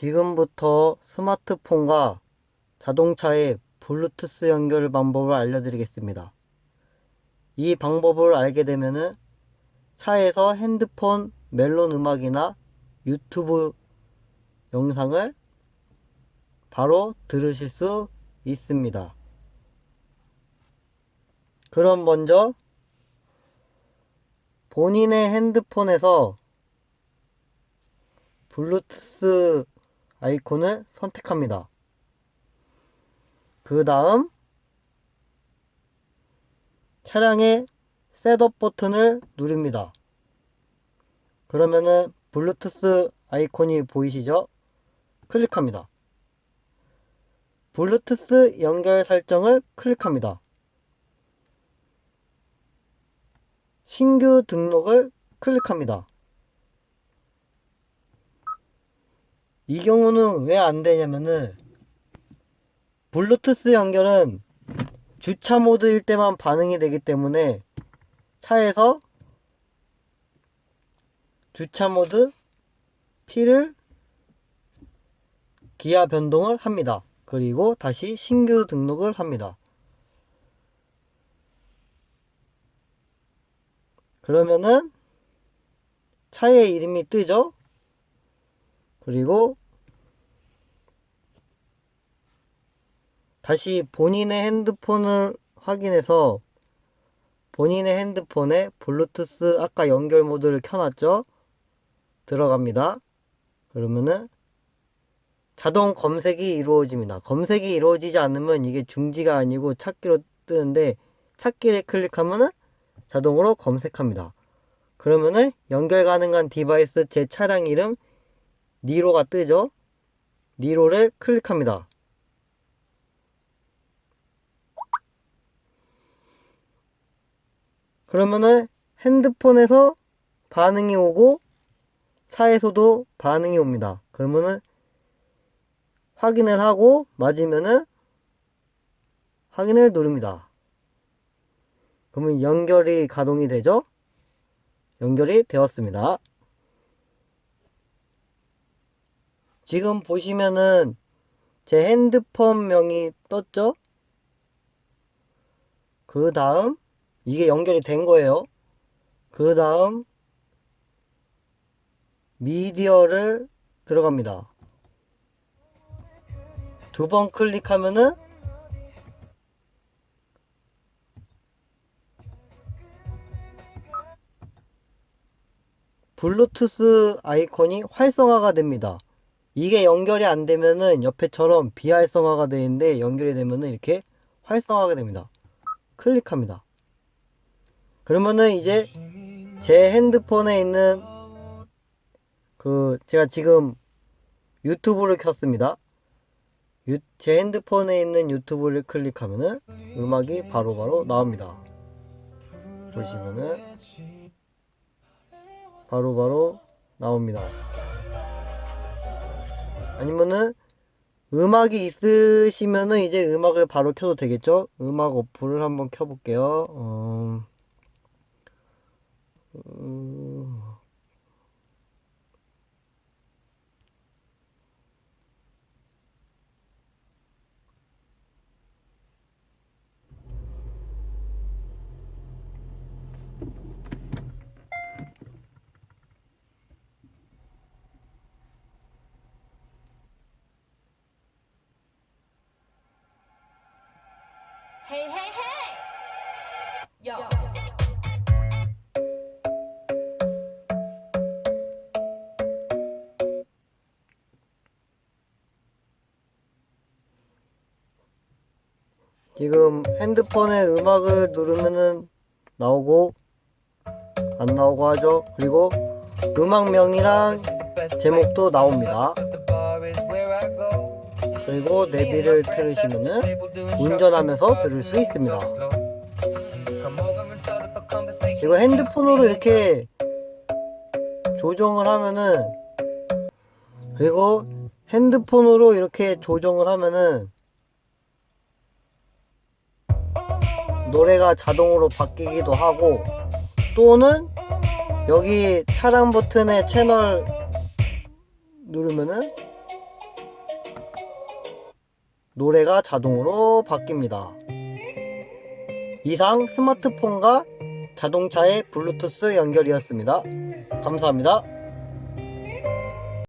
지금부터 스마트폰과 자동차의 블루투스 연결 방법을 알려드리겠습니다. 이 방법을 알게 되면은 차에서 핸드폰 멜론 음악이나 유튜브 영상을 바로 들으실 수 있습니다. 그럼 먼저 본인의 핸드폰에서 블루투스 아이콘을 선택합니다. 그 다음 차량의 셋업 버튼을 누릅니다. 그러면은 블루투스 아이콘이 보이시죠? 클릭합니다. 블루투스 연결 설정을 클릭합니다. 신규 등록을 클릭합니다. 이 경우는 왜 안 되냐면은 블루투스 연결은 주차 모드일 때만 반응이 되기 때문에 차에서 주차 모드 P를 기아 변동을 합니다. 그리고 다시 신규 등록을 합니다. 그러면은 차의 이름이 뜨죠? 그리고 다시 본인의 핸드폰을 확인해서 본인의 핸드폰에 블루투스 아까 연결 모드를 켜놨죠? 들어갑니다. 그러면은 자동 검색이 이루어집니다. 검색이 이루어지지 않으면 이게 중지가 아니고 찾기로 뜨는데 찾기를 클릭하면은 자동으로 검색합니다. 그러면은 연결 가능한 디바이스 제 차량 이름 니로가 뜨죠? 니로를 클릭합니다. 그러면은 핸드폰에서 반응이 오고 차에서도 반응이 옵니다. 그러면은 확인을 하고 맞으면은 확인을 누릅니다. 그러면 연결이 가동이 되죠? 연결이 되었습니다. 지금 보시면은 제 핸드폰 명이 떴죠? 그 다음 이게 연결이 된 거예요. 그 다음 미디어를 들어갑니다. 두 번 클릭하면은 블루투스 아이콘이 활성화가 됩니다. 이게 연결이 안 되면은 옆에처럼 비활성화가 되는데 연결이 되면은 이렇게 활성화가 됩니다. 클릭합니다. 그러면은 이제 제 핸드폰에 있는 그 제가 지금 유튜브를 켰습니다. 유, 제 핸드폰에 있는 유튜브를 클릭하면은 음악이 바로바로 바로 나옵니다. 보시면은 바로바로 바로 나옵니다. 아니면은 음악이 있으시면은 이제 음악을 바로 켜도 되겠죠? 음악 어플을 한번 켜볼게요. 어... 嗯。嘿，嘿 hey! 지금 핸드폰에 음악을 누르면은 나오고 안 나오고 하죠. 그리고 음악명이랑 제목도 나옵니다. 그리고 내비를 틀으시면은 운전하면서 들을 수 있습니다. 그리고 핸드폰으로 이렇게 조정을 하면은 그리고 핸드폰으로 이렇게 조정을 하면은 노래가 자동으로 바뀌기도 하고 또는 여기 차량 버튼의 채널 누르면은 노래가 자동으로 바뀝니다. 이상 스마트폰과 자동차의 블루투스 연결이었습니다. 감사합니다.